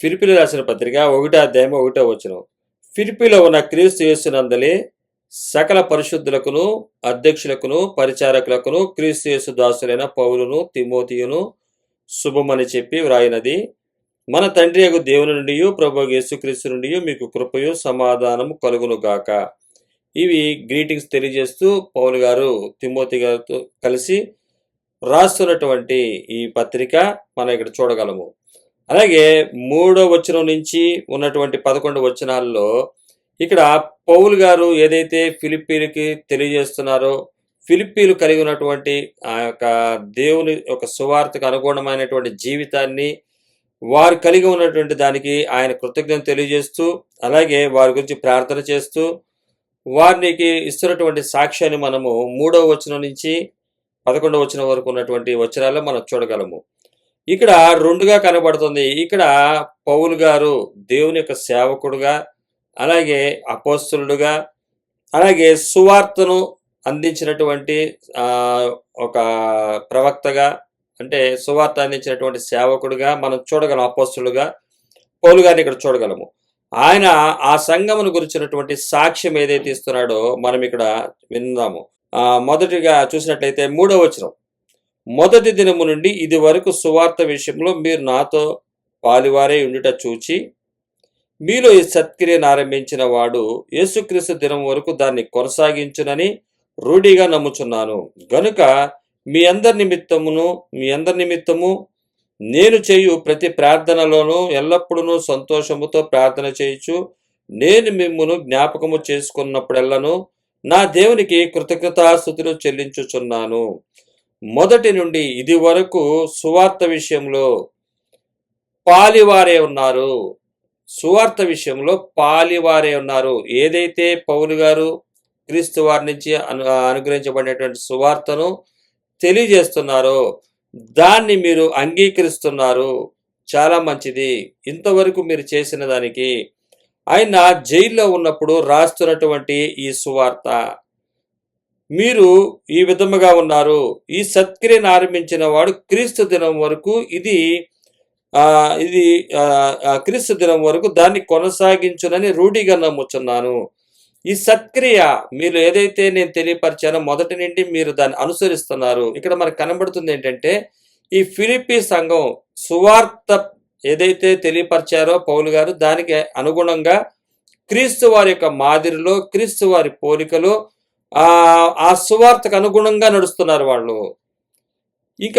ఫిరిపిలు రాసిన పత్రిక ఒకటో అధ్యాయం ఒకటో వచనం. ఫిరిపిలో ఉన్న క్రీస్తు యేసునందలి సకల పరిశుద్ధులకును అధ్యక్షులకును పరిచారకులకును క్రీస్తు యేసు దాసులైన పౌలును తిమోతియును శుభమని చెప్పి వ్రాయినది. మన తండ్రి యొక్క దేవుని నుండి ప్రభు యేసుక్రీస్తు నుండి మీకు కృపయు సమాధానము కలుగును గాక. ఇవి గ్రీటింగ్స్ తెలియజేస్తూ పౌలు గారు తిమోతి గారితో కలిసి రాస్తున్నటువంటి ఈ పత్రిక మనం ఇక్కడ చూడగలము. అలాగే మూడో వచనం నుంచి ఉన్నటువంటి పదకొండు వచనాల్లో ఇక్కడ పౌలు గారు ఏదైతే ఫిలిప్పీలకి తెలియజేస్తున్నారో ఫిలిప్పీలు కలిగి ఉన్నటువంటి ఆ యొక్క దేవుని యొక్క సువార్తకు అనుగుణమైనటువంటి జీవితాన్ని వారు కలిగి ఉన్నటువంటి దానికి ఆయన కృతజ్ఞత తెలియజేస్తూ అలాగే వారి గురించి ప్రార్థన చేస్తూ వారికి ఇస్తున్నటువంటి సాక్ష్యాన్ని మనము మూడవ వచనం నుంచి పదకొండవ వచనం వరకు ఉన్నటువంటి వచనాల్లో మనం చూడగలము. ఇక్కడ రెండుగా కనబడుతుంది. ఇక్కడ పౌలు గారు దేవుని యొక్క సేవకుడుగా అలాగే అపోస్తులుడుగా అలాగే సువార్తను అందించినటువంటి ఆ, ఒక ప్రవక్తగా అంటే సువార్త అందించినటువంటి సేవకుడుగా మనం చూడగలం అపోస్తులుగా పౌలు గారిని ఇక్కడ చూడగలము. ఆయన ఆ సంఘమును గురించినటువంటి సాక్ష్యం ఏదైతే ఇస్తున్నాడో మనం ఇక్కడ విందాము. ఆ, మొదటిగా చూసినట్లయితే మూడవ వచనం. మొదటి దినము నుండి ఇది వరకు సువార్త విషయంలో మీరు నాతో పాలివారే ఉండుట చూచి మీలో ఈ సత్క్రియను ఆరంభించిన వాడు యేసుక్రీస్తు దినం వరకు దాన్ని కొనసాగించునని రూఢిగా నమ్ముచున్నాను. గనుక మీ అందరి నిమిత్తమును మీ అందరి నిమిత్తము నేను చేయు ప్రతి ప్రార్థనలోనూ ఎల్లప్పుడూ సంతోషముతో ప్రార్థన చేయొచ్చు నేను మిమ్మును జ్ఞాపకము చేసుకున్నప్పుడెల్లను నా దేవునికి కృతజ్ఞతాస్థుతులు చెల్లించుచున్నాను. మొదటి నుండి ఇది వరకు సువార్త విషయంలో పాలివారే ఉన్నారు. సువార్త విషయంలో పాలివారే ఉన్నారు. ఏదైతే పౌలు గారు క్రీస్తు వారి నుంచి అను అనుగ్రహించబడినటువంటి సువార్తను తెలియజేస్తున్నారో దాన్ని మీరు అంగీకరిస్తున్నారు. చాలా మంచిది. ఇంతవరకు మీరు చేసిన దానికి ఆయన జైల్లో ఉన్నప్పుడు రాస్తున్నటువంటి ఈ సువార్త మీరు ఈ విధముగా ఉన్నారు. ఈ సత్క్రియను ఆరంభించిన వాడు క్రీస్తు దినం వరకు ఇది ఇది క్రీస్తు దినం వరకు దాన్ని కొనసాగించునని రూఢిగా నమ్ముచున్నాను. ఈ సత్క్రియ మీరు ఏదైతే నేను తెలియపరిచానో మొదటి నుండి మీరు దాన్ని అనుసరిస్తున్నారు. ఇక్కడ మనకు కనబడుతుంది ఏంటంటే ఈ ఫిలిపి సంఘం సువార్త ఏదైతే తెలియపరిచారో పౌలు గారు దానికి అనుగుణంగా క్రీస్తు వారి యొక్క మాదిరిలో క్రీస్తు వారి పోలికలో ఆ ఆ సువార్తకు అనుగుణంగా నడుస్తున్నారు వాళ్ళు. ఇక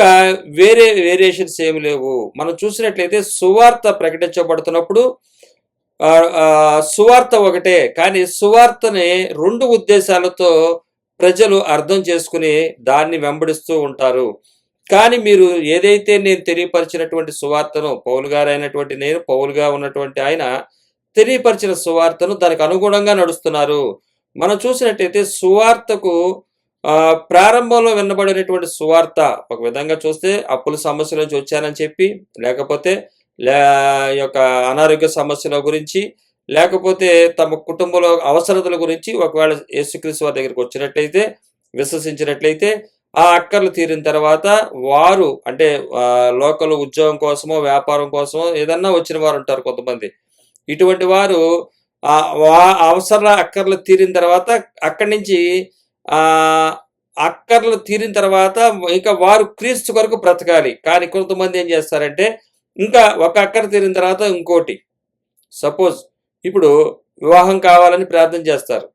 వేరే వేరియేషన్స్ ఏమి లేవు. మనం చూసినట్లయితే సువార్త ప్రకటించబడుతున్నప్పుడు సువార్త ఒకటే కానీ సువార్తని రెండు ఉద్దేశాలతో ప్రజలు అర్థం చేసుకుని దాన్ని వెంబడిస్తూ ఉంటారు. కానీ మీరు ఏదైతే నేను తెలియపరిచినటువంటి సువార్తను పౌలు గారు అయినటువంటి నేను పౌలుగా ఉన్నటువంటి ఆయన తెలియపరిచిన సువార్తను దానికి అనుగుణంగా నడుస్తున్నారు. మనం చూసినట్టయితే సువార్తకు ప్రారంభంలో వినబడినటువంటి సువార్త ఒక విధంగా చూస్తే అప్పుల సమస్యల నుంచి వచ్చానని చెప్పి లేకపోతే లే యొక్క అనారోగ్య సమస్యల గురించి లేకపోతే తమ కుటుంబంలో అవసరతల గురించి ఒకవేళ యేసుక్రీస్తు వారి దగ్గరికి వచ్చినట్లయితే విశ్వసించినట్లయితే ఆ అక్కర్లు తీరిన తర్వాత వారు అంటే లోకల్ ఉద్యోగం కోసమో వ్యాపారం కోసమో ఏదన్నా వచ్చిన వారు ఉంటారు కొంతమంది. ఇటువంటి వారు అవసర అక్కర్లు తీరిన తర్వాత అక్కడి నుంచి అక్కర్లు తీరిన తర్వాత ఇంకా వారు క్రీస్తు కొరకు బ్రతకాలి. కానీ కొంతమంది ఏం చేస్తారంటే ఇంకా ఒక అక్కర తీరిన తర్వాత ఇంకోటి. సపోజ్ ఇప్పుడు వివాహం కావాలని ప్రార్థన చేస్తారు.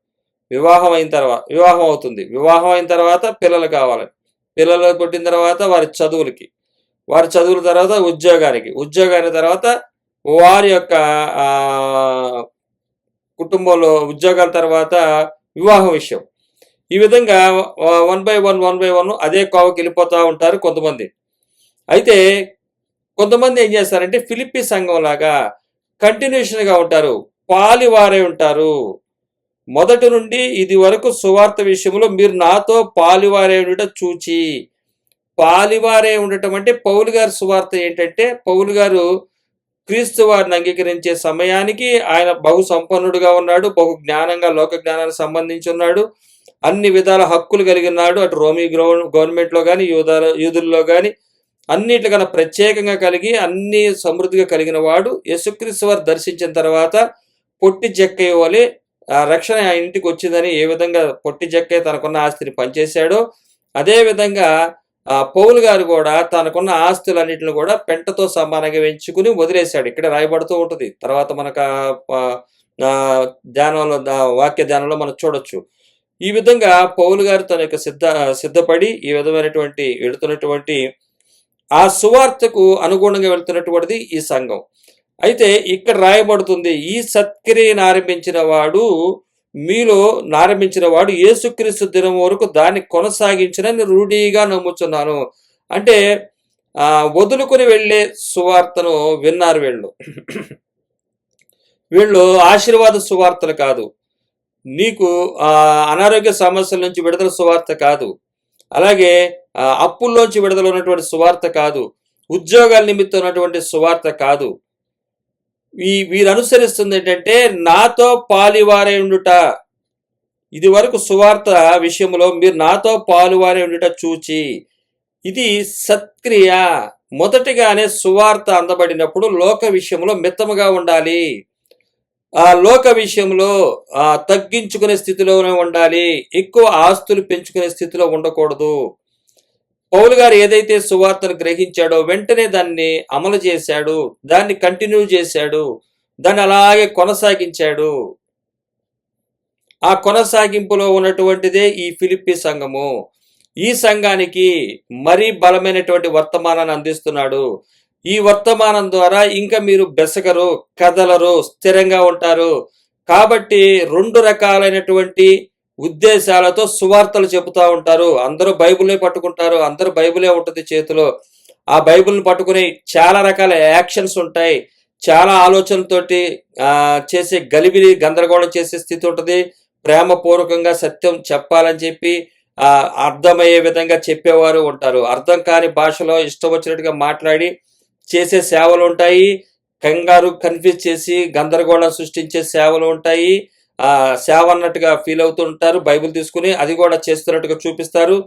వివాహం అయిన తర్వాత వివాహం అవుతుంది. వివాహం అయిన తర్వాత పిల్లలు కావాలని పిల్లలు పుట్టిన తర్వాత వారి చదువులకి. వారి చదువుల తర్వాత ఉద్యోగానికి. ఉద్యోగానికి తర్వాత వారి యొక్క కుటుంబంలో ఉద్యోగాల తర్వాత వివాహం విషయం. ఈ విధంగా one by one one by one అదే కోవకి వెళ్ళిపోతూ ఉంటారు కొంతమంది. అయితే కొంతమంది ఏం చేస్తారంటే ఫిలిప్పి సంఘం లాగా కంటిన్యూషన్గా ఉంటారు. పాలివారే ఉంటారు. మొదటి నుండి ఇది వరకు సువార్త విషయంలో మీరు నాతో పాలివారే ఉండటం చూచి పాలివారే ఉండటం అంటే పౌలు గారి సువార్త ఏంటంటే పౌలు గారు క్రీస్తు వారిని అంగీకరించే సమయానికి ఆయన బహు సంపన్నుడుగా ఉన్నాడు బహు జ్ఞానంగా లోక జ్ఞానానికి సంబంధించి ఉన్నాడు. అన్ని విధాల హక్కులు కలిగి ఉన్నాడు. అటు రోమీ గ్రౌండ్ గవర్నమెంట్లో కానీ యూద యూదుల్లో కానీ అన్నిటికన్నా ప్రత్యేకంగా కలిగి అన్ని సమృద్ధిగా కలిగిన వాడు. యేసుక్రీస్తు వారు దర్శించిన తర్వాత పొట్టి జక్కయ్య వలె ఆ రక్షణ ఆ ఇంటికి వచ్చిందని ఏ విధంగా పొట్టి జక్కయ్య తనకున్న ఆస్తిని పనిచేశాడో అదేవిధంగా ఆ పౌలు గారు కూడా తనకున్న ఆస్తులన్నిటిని కూడా పెంటతో సమానంగా వెంచుకుని వదిలేశాడు. ఇక్కడ రాయబడుతూ ఉంటుంది. తర్వాత మనకు ఆ- ధ్యానంలో వాక్య ధ్యానంలో మనం చూడొచ్చు. ఈ విధంగా పౌలు గారు తన యొక్క సిద్ధ సిద్ధపడి ఈ విధమైనటువంటి వెళుతున్నటువంటి ఆ సువార్తకు అనుగుణంగా వెళ్తున్నటువంటిది ఈ సంఘం. అయితే ఇక్కడ రాయబడుతుంది ఈ సత్క్రియను ఆరంభించిన వాడు మీలో నారంభించిన వాడు యేసుక్రీస్తు దినం వరకు దాన్ని కొనసాగించినని రూఢీగా నమ్ముచున్నాను. అంటే ఆ వదులుకొని వెళ్ళే సువార్తను విన్నారు వీళ్ళు. వీళ్ళు ఆశీర్వాద సువార్తలు కాదు. నీకు ఆ అనారోగ్య సమస్యల నుంచి విడుదల సువార్త కాదు. అలాగే అప్పుల్లోంచి విడుదల ఉన్నటువంటి సువార్త కాదు. ఉద్యోగాల నిమిత్తం ఉన్నటువంటి సువార్త కాదు. ఈ వీరు అనుసరిస్తుంది ఏంటంటే నాతో పాలివారై ఉండుట. ఇది వరకు సువార్త విషయంలో మీరు నాతో పాలువారై ఉండుట చూచి ఇది సత్క్రియ. మొదటిగానే సువార్త అందబడినప్పుడు లోక విషయంలో మిత్తముగా ఉండాలి. ఆ లోక విషయంలో తగ్గించుకునే స్థితిలోనే ఉండాలి. ఎక్కువ ఆస్తులు పెంచుకునే స్థితిలో ఉండకూడదు. పౌలు గారు ఏదైతే సువార్తను గ్రహించాడో వెంటనే దాన్ని అమలు చేశాడు దాన్ని కంటిన్యూ చేశాడు దాన్ని అలాగే కొనసాగించాడు. ఆ కొనసాగింపులో ఉన్నటువంటిదే ఈ ఫిలిప్పి సంఘము. ఈ సంఘానికి మరీ బలమైనటువంటి వర్తమానాన్ని అందిస్తున్నాడు. ఈ వర్తమానం ద్వారా ఇంకా మీరు బెసగరు కదలరు స్థిరంగా ఉంటారు. కాబట్టి రెండు రకాలైనటువంటి ఉద్దేశాలతో సువార్తలు చెబుతూ ఉంటారు. అందరూ బైబిలే పట్టుకుంటారు. అందరూ బైబిలే ఉంటుంది చేతిలో. ఆ బైబిల్ని పట్టుకుని చాలా రకాల యాక్షన్స్ ఉంటాయి. చాలా ఆలోచనలతోటి చేసే గలిబిలి గందరగోళం చేసే స్థితి ఉంటుంది. ప్రేమపూర్వకంగా సత్యం చెప్పాలని చెప్పి అర్థమయ్యే విధంగా చెప్పేవారు ఉంటారు. అర్థం కాని భాషలో ఇష్టం వచ్చినట్టుగా మాట్లాడి చేసే సేవలు ఉంటాయి. కంగారు కన్ఫ్యూజ్ చేసి గందరగోళం సృష్టించే సేవలు ఉంటాయి. సేవ అన్నట్టుగా ఫీల్ అవుతుంటారు బైబిల్ తీసుకుని అది కూడా చేస్తున్నట్టుగా చూపిస్తారు.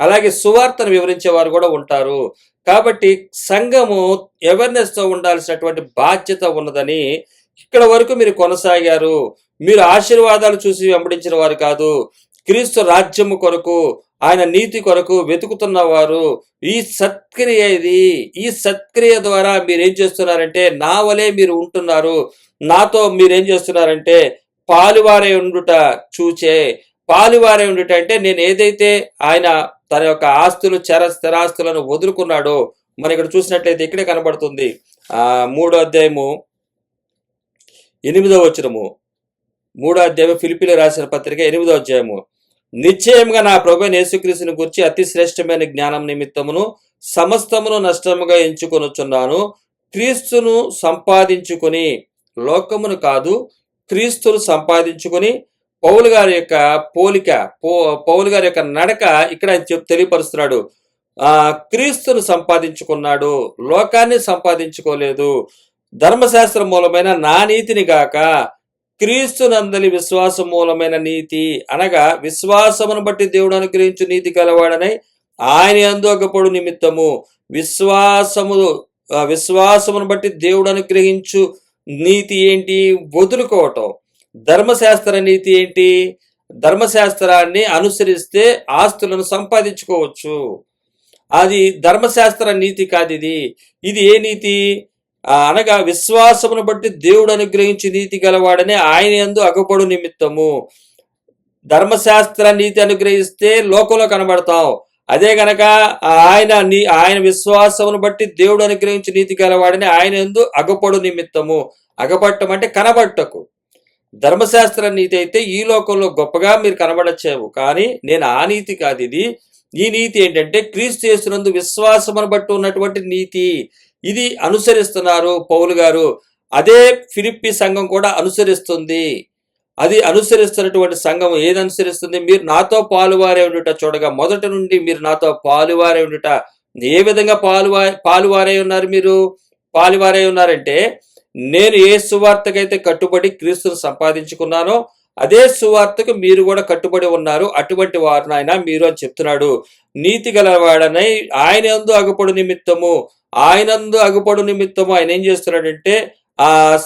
అలాగే సువార్తను వివరించే వారు కూడా ఉంటారు. కాబట్టి సంఘము అవేర్నెస్తో ఉండాల్సినటువంటి బాధ్యత ఉన్నదని ఇక్కడ వరకు మీరు కొనసాగారు. మీరు ఆశీర్వాదాలు చూసి వెంబడించిన వారు కాదు. క్రీస్తు రాజ్యము కొరకు ఆయన నీతి కొరకు వెతుకుతున్న వారు ఈ సత్క్రియ ఇది. ఈ సత్క్రియ ద్వారా మీరు ఏం చేస్తున్నారంటే నా వలే మీరు ఉంటున్నారు. నాతో మీరేం చేస్తున్నారంటే పాలువారై ఉండుట చూచే పాలువారై ఉండుట అంటే నేను ఏదైతే ఆయన తన యొక్క ఆస్తులు చర స్థిరాస్తులను వదులుకున్నాడో మనం ఇక్కడ చూసినట్లయితే ఇక్కడే కనబడుతుంది. ఆ మూడో అధ్యాయము ఎనిమిదో వచనము. మూడో అధ్యాయం ఫిలిపిలో రాసిన పత్రిక ఎనిమిదో అధ్యాయము. నిశ్చయంగా నా ప్రభు యేసుక్రీస్తుని గురించి అతి శ్రేష్టమైన జ్ఞానం నిమిత్తమును సమస్తమును నష్టముగా ఎంచుకొనుచున్నాను. క్రీస్తును సంపాదించుకొని లోకమును కాదు క్రీస్తును సంపాదించుకొని పౌలు గారి యొక్క పోలిక పో పౌలు గారి యొక్క నడక ఇక్కడ ఆయన చెప్ తెలియపరుస్తున్నాడు. ఆ క్రీస్తును సంపాదించుకున్నాడు లోకాన్ని సంపాదించుకోలేదు ధర్మశాస్త్ర మూలమైన నా నీతిని గాక క్రీస్తునందలి విశ్వాస మూలమైన నీతి అనగా విశ్వాసమును బట్టి దేవుడు అనుగ్రహించు నీతి గలవాడనై ఆయన అందుగపడు నిమిత్తము విశ్వాసము విశ్వాసమును బట్టి దేవుడు అనుగ్రహించు నీతి ఏంటి? వదులుకోవటం. ధర్మశాస్త్ర నీతి ఏంటి? ధర్మశాస్త్రాన్ని అనుసరిస్తే ఆస్తులను సంపాదించుకోవచ్చు. అది ధర్మశాస్త్ర నీతి కాదు ఇది ఇది ఏ నీతి? అనగా విశ్వాసమును బట్టి దేవుడు అనుగ్రహించి నీతి గలవాడని ఆయన యందు అగపడు నిమిత్తము. ధర్మశాస్త్ర నీతి అనుగ్రహిస్తే లోకంలో కనబడతాం. అదే గనక ఆయన నీ ఆయన విశ్వాసమును బట్టి దేవుడు అనుగ్రహించి నీతి గలవాడని ఆయన ఎందు అగపడు నిమిత్తము. అగపట్టం అంటే కనబట్టకు. ధర్మశాస్త్ర నీతి అయితే ఈ లోకంలో గొప్పగా మీరు కనబడచ్చేవు. కానీ నేను ఆ నీతి కాదు ఇది. ఈ నీతి ఏంటంటే క్రీస్తు చేస్తున్నందు విశ్వాసమును బట్టి ఉన్నటువంటి నీతి. ఇది అనుసరిస్తున్నారు పౌలు గారు. అదే ఫిలిప్పి సంఘం కూడా అనుసరిస్తుంది. అది అనుసరిస్తున్నటువంటి సంఘం ఏది అనుసరిస్తుంది? మీరు నాతో పాలువారే ఉండుట చూడగా మొదటి నుండి మీరు నాతో పాలువారే ఉండుట. ఏ విధంగా పాలువా పాలువారై ఉన్నారు మీరు? పాలువారై ఉన్నారంటే నేను ఏ సువార్తకైతే కట్టుబడి క్రీస్తును సంపాదించుకున్నానో అదే సువార్తకు మీరు కూడా కట్టుబడి ఉన్నారు. అటువంటి వారు ఆయన మీరు అని చెప్తున్నాడు. నీతి గలవాడనై ఆయన ఎందు అగుపడు నిమిత్తము. ఆయనందు అగుపడు నిమిత్తము ఆయన ఏం చేస్తున్నాడంటే ఆ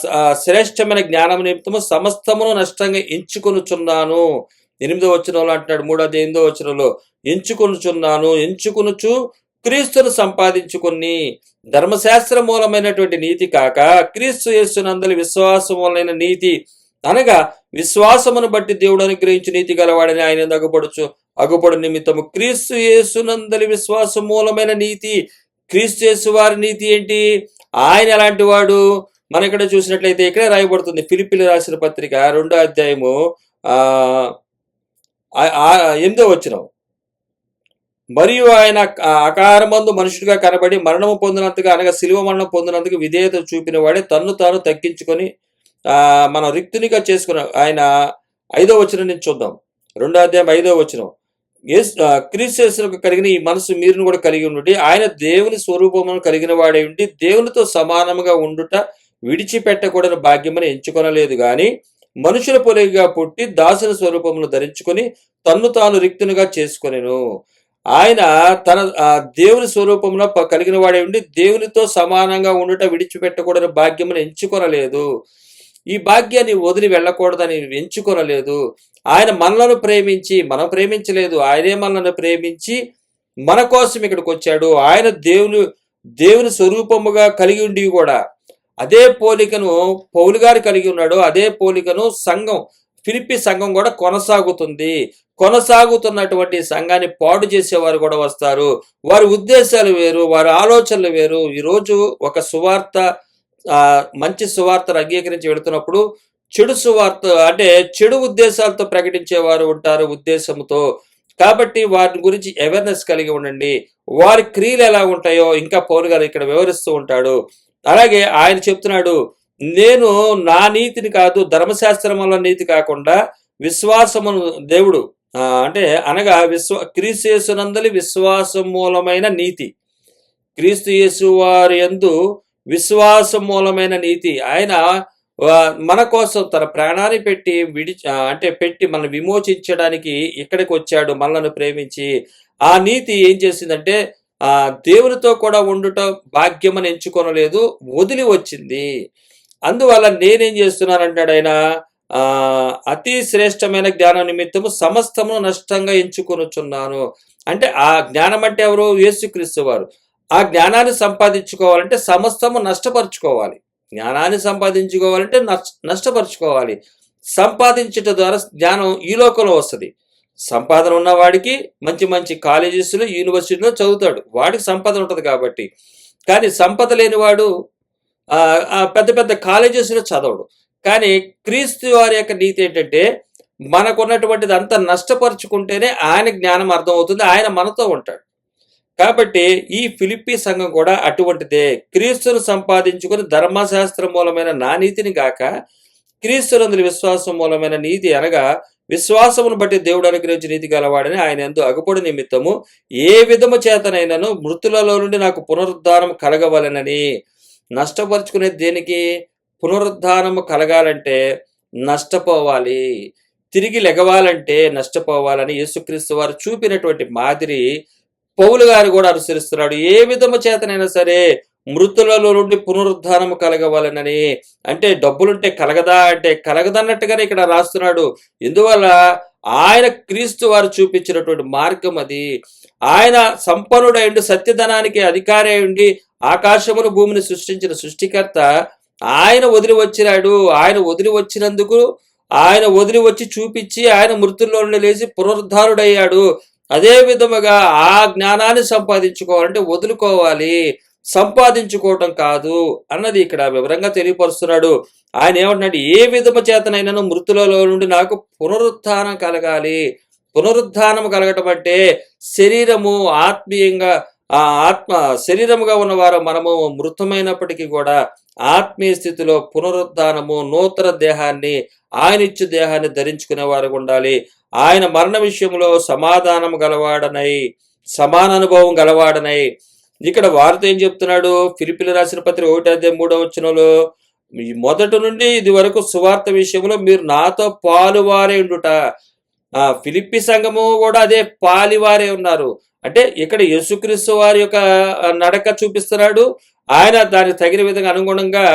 శ్రేష్టమైన జ్ఞానం నిమిత్తము సమస్తమును నష్టంగా ఎంచుకొనుచున్నాను. ఎనిమిదో వచనంలో అంటున్నాడు మూడోది ఎనిమిదో వచనంలో ఎంచుకొనుచున్నాను ఎంచుకొనుచు క్రీస్తును సంపాదించుకుని ధర్మశాస్త్ర మూలమైనటువంటి నీతి కాక క్రీస్తు యేసునందలి విశ్వాసములైన నీతి. అనగా విశ్వాసమును బట్టి దేవుడు అనుగ్రహించి నీతి గలవాడని ఆయన అగుపడుచు అగుపడు నిమిత్తము క్రీస్తు యేసునందలి విశ్వాసం మూలమైన నీతి. క్రీస్తు యేసు వారి నీతి ఏంటి? ఆయన ఎలాంటి వాడు? మనం ఇక్కడ చూసినట్లయితే ఇక్కడే రాయబడుతుంది. ఫిలిపిలి రాసిన పత్రిక రెండో అధ్యాయము ఆ ఎనిమిదో వచ్చినాం మరియు ఆయన అకారమందు మనుషుడిగా కనబడి మరణము పొందినందుకు అనగా శిలువ మరణం పొందినందుకు విధేయత చూపిన వాడే తన్ను తాను తగ్గించుకొని ఆ మనం రిక్తునిగా చేసుకున్న ఆయన ఐదో వచనం నుంచి చూద్దాం. రెండో అధ్యాయం ఐదో వచనం. యేసు క్రీస్తు కలిగిన ఈ మనసు మీరును కూడా కలిగి ఉండి ఆయన దేవుని స్వరూపమును కలిగిన వాడే ఉండి దేవునితో సమానముగా ఉండుట విడిచిపెట్టకూడని భాగ్యమని ఎంచుకొనలేదు గాని మనుషుల పొలిగా పుట్టి దాసుని స్వరూపమును ధరించుకొని తన్ను తాను రిక్తునిగా చేసుకొనెను. ఆయన తన ఆ, దేవుని స్వరూపంలో కలిగిన వాడే ఉండి దేవునితో సమానంగా ఉండుట విడిచిపెట్టకూడని భాగ్యమును ఎంచుకొనలేదు. ఈ భాగ్యాన్ని వదిలి వెళ్ళకూడదని ఎంచుకొనలేదు. ఆయన మనలను ప్రేమించి మనం ప్రేమించలేదు. ఆయనే మనలను ప్రేమించి మన కోసం ఇక్కడికి వచ్చాడు ఆయన దేవుని దేవుని స్వరూపముగా కలిగి ఉండి కూడా అదే పోలికను పౌలు గారు కలిగి ఉన్నాడు అదే పోలికను సంఘం ఫిలిప్పి సంఘం కూడా కొనసాగుతుంది. కొనసాగుతున్నటువంటి సంఘాన్ని పాడు చేసేవారు కూడా వస్తారు. వారి ఉద్దేశాలు వేరు వారి ఆలోచనలు వేరు. ఈరోజు ఒక సువార్త మంచి సువార్తను అంగీకరించి వెళుతున్నప్పుడు చెడు సువార్త అంటే చెడు ఉద్దేశాలతో ప్రకటించేవారు ఉంటారు ఉద్దేశంతో కాబట్టి వారి గురించి అవేర్నెస్ కలిగి ఉండండి. వారి క్రియలు ఎలా ఉంటాయో ఇంకా పౌరు గారు ఇక్కడ వివరిస్తూ ఉంటాడు. అలాగే ఆయన చెప్తున్నాడు నేను నా నీతిని కాదు ధర్మశాస్త్రముల వల్ల నీతి కాకుండా విశ్వాసమును దేవుడు అంటే అనగా విశ్వ క్రీస్తు యేసునందలి విశ్వాసం మూలమైన నీతి. క్రీస్తు యేసు వారి యందు విశ్వాసం మూలమైన నీతి. ఆయన మన కోసం తన ప్రాణాన్ని పెట్టి విడి అంటే పెట్టి మనల్ని విమోచించడానికి ఇక్కడికి వచ్చాడు మనల్ని ప్రేమించి. ఆ నీతి ఏం చేసిందంటే ఆ దేవునితో కూడా ఉండుట భాగ్యమని ఎంచుకొనలేదు వదిలి వచ్చింది. అందువల్ల నేనేం చేస్తున్నానంటాడు ఆయన? ఆ అతి శ్రేష్టమైన జ్ఞానం నిమిత్తము సమస్తము నష్టంగా ఎంచుకొనుచున్నాను. అంటే ఆ జ్ఞానం అంటే ఎవరు? యేసుక్రీస్తు వారు. ఆ జ్ఞానాన్ని సంపాదించుకోవాలంటే సమస్తము నష్టపరుచుకోవాలి. జ్ఞానాన్ని సంపాదించుకోవాలంటే నష్టపరుచుకోవాలి. సంపాదించట ద్వారా జ్ఞానం ఈ లోకంలో వస్తుంది. సంపాదన ఉన్నవాడికి మంచి మంచి కాలేజెస్లో యూనివర్సిటీలో చదువుతాడు. వాడికి సంపద ఉంటుంది కాబట్టి. కానీ సంపద లేనివాడు పెద్ద పెద్ద కాలేజెస్లో చదవడు. కానీ క్రీస్తు వారి యొక్క నీతి ఏంటంటే మనకున్నటువంటిది అంతా నష్టపరుచుకుంటేనే ఆయన జ్ఞానం అర్థమవుతుంది ఆయన మనతో ఉంటాడు. కాబట్టి ఈ ఫిలిప్పీ సంఘం కూడా అటువంటిదే. క్రీస్తును సంపాదించుకుని ధర్మశాస్త్ర మూలమైన నా నీతిని గాక క్రీస్తునందుల విశ్వాసం మూలమైన నీతి అనగా విశ్వాసమును బట్టి దేవుడు అనుగ్రహించి నీతి గలవాడని ఆయన ఎందు అగుపడు నిమిత్తము ఏ విధము చేతనైనను మృతులలో నుండి నాకు పునరుద్ధానం కలగవలనని. నష్టపరుచుకునే దేనికి పునరుద్ధానము కలగాలంటే నష్టపోవాలి. తిరిగి లెగవాలంటే నష్టపోవాలని యేసుక్రీస్తు వారు చూపినటువంటి మాదిరి పౌలు గారు కూడా అనుసరిస్తున్నాడు. ఏ విధము చేతనైనా సరే మృతులలో నుండి పునరుద్ధానము కలగవాలనని. అంటే డబ్బులుంటే కలగదా అంటే కలగదన్నట్టుగానే ఇక్కడ రాస్తున్నాడు. ఎందువల్ల ఆయన క్రీస్తు వారు చూపించినటువంటి మార్గం అది. ఆయన సంపన్నుడైండి సత్యధనానికి అధికారి అయిండి ఆకాశమును భూమిని సృష్టించిన సృష్టికర్త ఆయన వదిలి వచ్చినాడు. ఆయన వదిలి వచ్చినందుకు ఆయన వదిలి వచ్చి చూపించి ఆయన మృతుల్లో నుండి లేచి పునరుద్ధారుడయ్యాడు అదే విధముగా ఆ జ్ఞానాన్ని సంపాదించుకోవాలంటే వదులుకోవాలి. సంపాదించుకోవటం కాదు అన్నది ఇక్కడ వివరంగా తెలియపరుస్తున్నాడు. ఆయన ఏమంటున్నాడు ఏ విధము చేతనైనాను మృతులలో నుండి నాకు పునరుత్థానం కలగాలి. పునరుత్థానం కలగటం అంటే శరీరము ఆత్మీయంగా ఆ ఆత్మ శరీరముగా ఉన్నవారు మనము మృతమైనప్పటికీ కూడా ఆత్మీయ స్థితిలో పునరుద్ధానము నూతన దేహాన్ని ఆయన ఇచ్చే దేహాన్ని ధరించుకునే వారు ఉండాలి. ఆయన మరణ విషయంలో సమాధానం గలవాడనై సమాన అనుభవం గలవాడనై ఇక్కడ వారితో ఏం చెప్తున్నాడు? ఫిలిపిలు రాసిన పత్రిక ఒకటి అధ్యాయం మూడో వచ్చినలో మొదటి నుండి ఇది వరకు సువార్త విషయంలో మీరు నాతో పాలువారే ఉండుట. ఆ ఫిలిప్పి సంఘము కూడా అదే పాలివారే ఉన్నారు. అంటే ఇక్కడ యేసుక్రీస్తు వారి యొక్క నడక చూపిస్తున్నాడు. ఆయన దానికి తగిన విధంగా అనుగుణంగా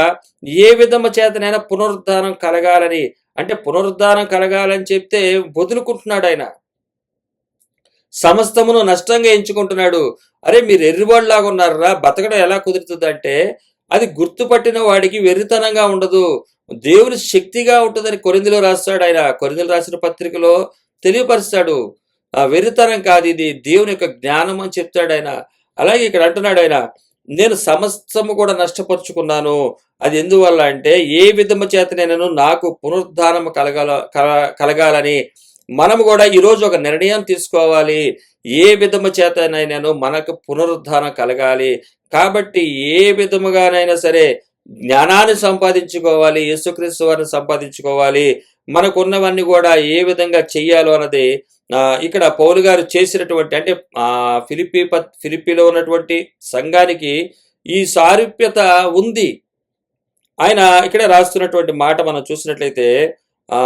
ఏ విధము చేతనైనా పునరుద్ధానం కలగాలని అంటే పునరుద్ధానం కలగాలని చెప్తే వదులుకుంటున్నాడు ఆయన. సమస్తమును నష్టంగా ఎంచుకుంటున్నాడు. అరే మీరు ఎర్రివాళ్ళలాగా ఉన్నారా బతకడం ఎలా కుదురుతుందంటే అది గుర్తుపట్టిన వాడికి వెర్రితనంగా ఉండదు. దేవుని శక్తిగా ఉంటుందని కొరిందులో రాస్తాడు ఆయన. కొరిందులు రాసిన పత్రికలో తెలియపరుస్తాడు. ఆ వెర్రితనం కాదు ఇది. దేవుని యొక్క జ్ఞానం అని చెప్తాడు ఆయన. అలాగే ఇక్కడ అంటున్నాడు ఆయన నేను సమస్తము కూడా నష్టపరుచుకున్నాను. అది ఎందువల్ల అంటే ఏ విధము చేతనైనాను నాకు పునరుద్ధానం కలగాల కల- కలగాలని మనము కూడా ఈరోజు ఒక నిర్ణయం తీసుకోవాలి. ఏ విధము చేతనైనాను మనకు పునరుద్ధరణ కలగాలి. కాబట్టి ఏ విధముగానైనా సరే జ్ఞానాన్ని సంపాదించుకోవాలి యేసుక్రీస్తు వారిని సంపాదించుకోవాలి. మనకున్నవన్నీ కూడా ఏ విధంగా చెయ్యాలో అన్నది ఇక్కడ పౌలు గారు చేసినటువంటి అంటే ఫిలిపి ఫిలిపిలో ఉన్నటువంటి సంఘానికి ఈ సారూప్యత ఉంది. ఆయన ఇక్కడ రాస్తున్నటువంటి మాట మనం చూసినట్లయితే ఆ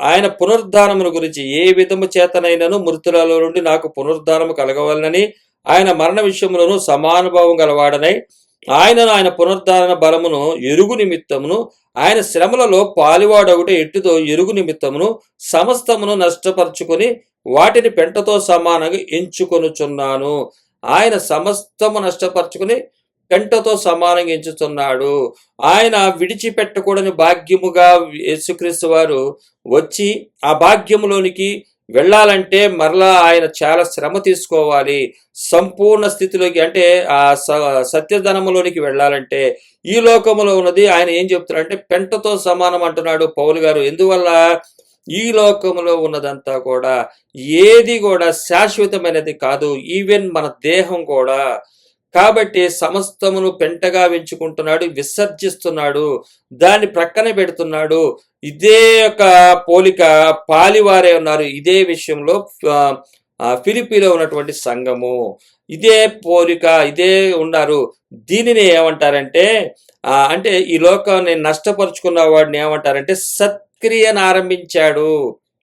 ఆయన పునరుద్ధానమును గురించి ఏ విధము చేతనైనను మృతులలో నుండి నాకు పునరుద్ధానము కలగవాలని ఆయన మరణ విషయంలోనూ సమానుభావం గలవాడనై ఆయనను ఆయన పునరుద్ధారణ బలమును ఎరుగు నిమిత్తమును ఆయన శ్రమలలో పాలివాడొకటి ఎట్టుతో ఎరుగు నిమిత్తమును సమస్తమును నష్టపరుచుకొని వాటిని పెంటతో సమానంగా ఎంచుకొనుచున్నాను. ఆయన సమస్తము నష్టపరుచుకుని పెంటతో సమానంగా ఎంచుతున్నాడు. ఆయన విడిచిపెట్టకూడని భాగ్యముగా యేసుక్రీస్తు వారు వచ్చి ఆ భాగ్యములోనికి వెళ్ళాలంటే మరలా ఆయన చాలా శ్రమ తీసుకోవాలి. సంపూర్ణ స్థితిలోకి అంటే ఆ స- సత్యధనములోనికి వెళ్ళాలంటే ఈ లోకములో ఉన్నది ఆయన ఏం చెప్తున్నారంటే పెంటతో సమానం అంటున్నాడు పౌలు గారు. ఎందువల్ల? ఈ లోకములో ఉన్నదంతా కూడా ఏది కూడా శాశ్వతమైనది కాదు. ఈవెన్ మన దేహం కూడా. కాబట్టి సమస్తమును పెంటగా వెంచుకుంటున్నాడు విసర్జిస్తున్నాడు దాన్ని ప్రక్కన పెడుతున్నాడు. ఇదే యొక్క పోలిక పాలివారే ఉన్నారు. ఇదే విషయంలో ఫిలిపిలో ఉన్నటువంటి సంఘము. ఇదే పోలిక ఇదే ఉన్నారు. దీనిని ఏమంటారంటే అంటే ఈ లోకాన్ని నష్టపరుచుకున్న వాడిని ఏమంటారంటే సత్క్రియను ఆరంభించాడు.